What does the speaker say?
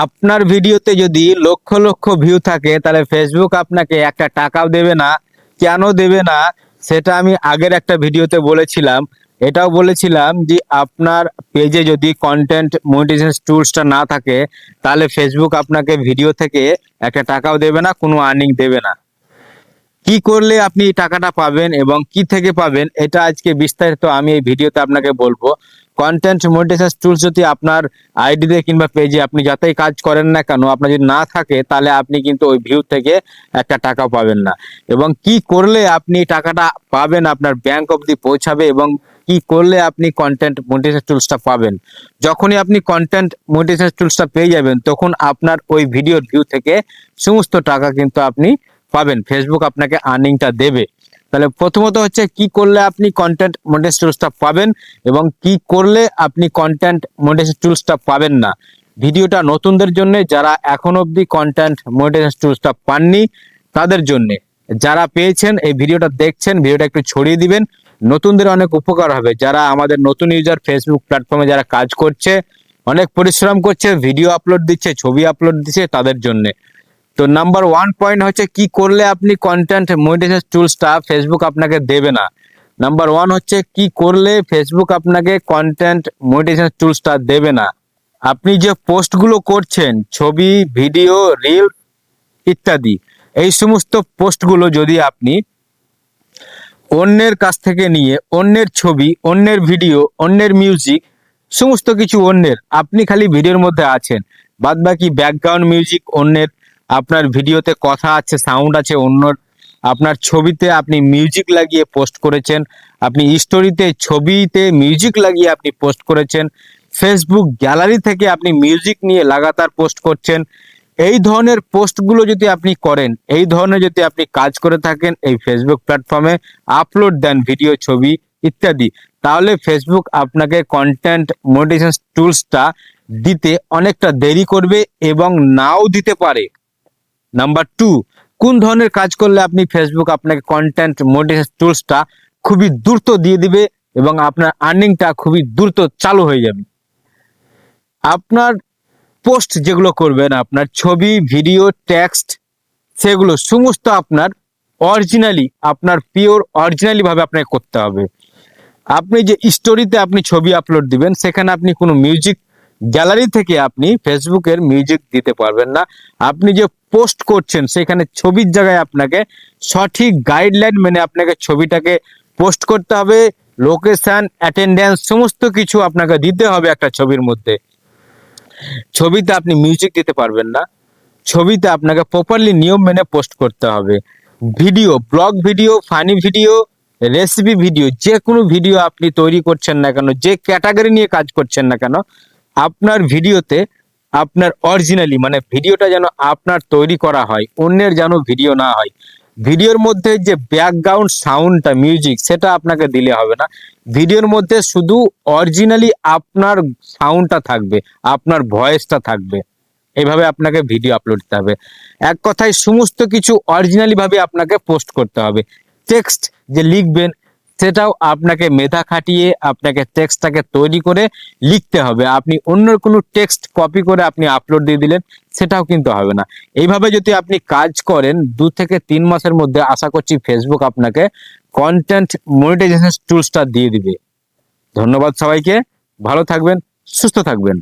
আপনার ভিডিওতে যদি লক্ষ লক্ষ ভিউ থাকে, তাহলে ফেসবুক আপনাকে একটা টাকাও দেবে না কেন দেবে না, সেটা আমি আগের একটা ভিডিওতে বলেছিলাম। এটাও বলেছিলাম যে আপনার পেজে যদি কন্টেন্ট মনিটাইজেশন টুলসটা না থাকে, তাহলে ফেসবুক আপনাকে ভিডিও থেকে একটা টাকাও দেবে না, কোনো আর্নিং দেবে না। কি করলে আপনি টাকাটা পাবেন এবং কি থেকে পাবেন, এটা আজকে বিস্তারিত আমি এই ভিডিওতে আপনাকে বলব। কন্টেন্ট মনিটাইজেশন টুলস যদি আপনার আইডিতে কিংবা পেজে আপনি যাতেই কাজ করেন না কেন, আপনার যদি না থাকে, তাহলে আপনি কিন্তু ওই ভিউ থেকে একটা টাকা পাবেন না। এবং কি করলে আপনি টাকাটা পাবেন, আপনার ব্যাংক অবধি পৌঁছাবে এবং কি করলে আপনি কন্টেন্ট মনিটাইজেশন টুলসটা পাবেন। যখনই আপনি কন্টেন্ট মনিটাইজেশন টুলসটা পেয়ে যাবেন, তখন আপনার ওই ভিডিওর ভিউ থেকে সমস্ত টাকা কিন্তু আপনি পাবেন ফেসবুক আপনাকে আর্নিংটা দেবে। তাহলে প্রথমত হচ্ছে কি করলে আপনি কন্টেন্ট মনিটাইজেশন টুলসটা পাবেন এবং কি করলে আপনি কন্টেন্ট মনিটাইজেশন টুলসটা পাবেন না। ভিডিওটা নতুনদের জন্য, যারা এখন অবধি কন্টেন্ট মনিটাইজেশন টুলসটা পাননি, তাদের জন্য। যারা পেয়েছেন, এই ভিডিওটা দেখছেন, ভিডিওটা একটু ছড়িয়ে দিবেন। নতুনদের অনেক উপকার হবে। যারা আমাদের নতুন ইউজার ফেসবুক প্ল্যাটফর্মে যারা কাজ করছে, অনেক পরিশ্রম করছে ভিডিও আপলোড দিচ্ছে, ছবি আপলোড দিচ্ছে, তাদের জন্য। তো নাম্বার ওয়ান পয়েন্ট হচ্ছে কি করলে আপনি কন্টেন্ট মনিটাইজেশন টুলসটা ফেসবুক আপনাকে দেবে না। নাম্বার ওয়ান হচ্ছে কি করলে ফেসবুক আপনাকে কন্টেন্ট মনিটাইজেশন টুলসটা দেবে না। আপনি যে পোস্টগুলো করছেন, ছবি ভিডিও রিল ইত্যাদি, এই সমস্ত পোস্টগুলো যদি আপনি অন্যের কাছ থেকে নিয়ে, অন্যের ছবি, অন্যের ভিডিও অন্যের মিউজিক সমস্ত কিছু অন্যের, আপনি খালি ভিডিওর মধ্যে আছেন। বাদ বাকি ব্যাকগ্রাউন্ড মিউজিক অন্যের। আপনার ভিডিওতে কথা আছে সাউন্ড আছে, অন্য আপনার ছবিতে আপনি মিউজিক লাগিয়ে পোস্ট করেছেন, আপনি স্টোরিতে ছবিতে মিউজিক লাগিয়ে আপনি পোস্ট করেছেন ফেসবুক গ্যালারি থেকে আপনি মিউজিক নিয়ে লাগাতার পোস্ট করছেন, এই ধরনের পোস্টগুলো যদি আপনি করেন, এই ধরনের যদি আপনি কাজ করে থাকেন, এই ফেসবুক প্ল্যাটফর্মে আপলোড দেন ভিডিও ছবি ইত্যাদি, তাহলে ফেসবুক আপনাকে কন্টেন্ট মনিটাইজেশন টুলসটা দিতে অনেকটা দেরি করবে এবং নাও দিতে পারে। নাম্বার টু কোন ধরনের কাজ করলে আপনি ফেসবুক আপনাকে কন্টেন্ট মনিটাইজেশন টুলসটা খুবই দ্রুত দিয়ে দিবে এবং আপনার আর্নিংটা খুবই দ্রুত চালু হয়ে যাবে? আপনার পোস্ট যেগুলো করবেন, আপনার ছবি ভিডিও টেক্সট সেগুলো সমস্ত আপনার অরিজিনালি আপনার পিওর অরিজিনালি ভাবে আপনাকে করতে হবে। আপনি যে স্টোরিতে আপনি ছবি আপলোড দিবেন, সেখানে আপনি কোনো মিউজিক গ্যালারি থেকে আপনি ফেসবুকের মিউজিক দিতে পারবেন না। আপনি যে পোস্ট করছেন, সেখানে ছবির জায়গায় আপনাকে সঠিক গাইডলাইন মেনে আপনাকে ছবিটাকে পোস্ট করতে হবে। লোকেশন, অ্যাটেন্ডেন্স, সমস্ত কিছু আপনাকে দিতে হবে একটা ছবির মধ্যে। ছবিতে আপনি মিউজিক দিতে পারবেন না। ছবিতে আপনাকে প্রপারলি নিয়ম মেনে পোস্ট করতে হবে। Video, blog video, funny video, recipe video, যে কোনো ভিডিও আপনি তৈরি করছেন না কেন, যে ক্যাটাগরি নিয়ে কাজ করছেন না কেন আপনার ভিডিওতে আপনার অরিজিনালি মানে ভিডিওটা যেন আপনার তৈরি করা হয়, অন্যের যেন ভিডিও না হয়। ভিডিওর মধ্যে যে ব্যাকগ্রাউন্ড সাউন্ডটা মিউজিক সেটা আপনাকে দিলে হবে না। ভিডিওর মধ্যে শুধু অরিজিনালি আপনার সাউন্ডটা থাকবে, আপনার ভয়েসটা থাকবে। এইভাবে আপনাকে ভিডিও আপলোড দিতে হবে। এক কথায়, সমস্ত কিছু অরিজিনালি ভাবে আপনাকে পোস্ট করতে হবে। টেক্সট যে লিখবেন সেটাও আপনাকে মেধা খাটিয়ে, আপনাকে টেক্সটটাকে তৈরি করে লিখতে হবে। আপনি অন্য কোনো টেক্সট কপি করে আপনি আপলোড দিয়ে দিলেন, সেটাও কিন্তু হবে না। এইভাবে যদি আপনি কাজ করেন, দু থেকে তিন মাসের মধ্যে আশা করছি ফেসবুক আপনাকে কন্টেন্ট মনিটাইজেশন টুলসটা দিয়ে দিবে। ধন্যবাদ সবাইকে। ভালো থাকবেন, সুস্থ থাকবেন।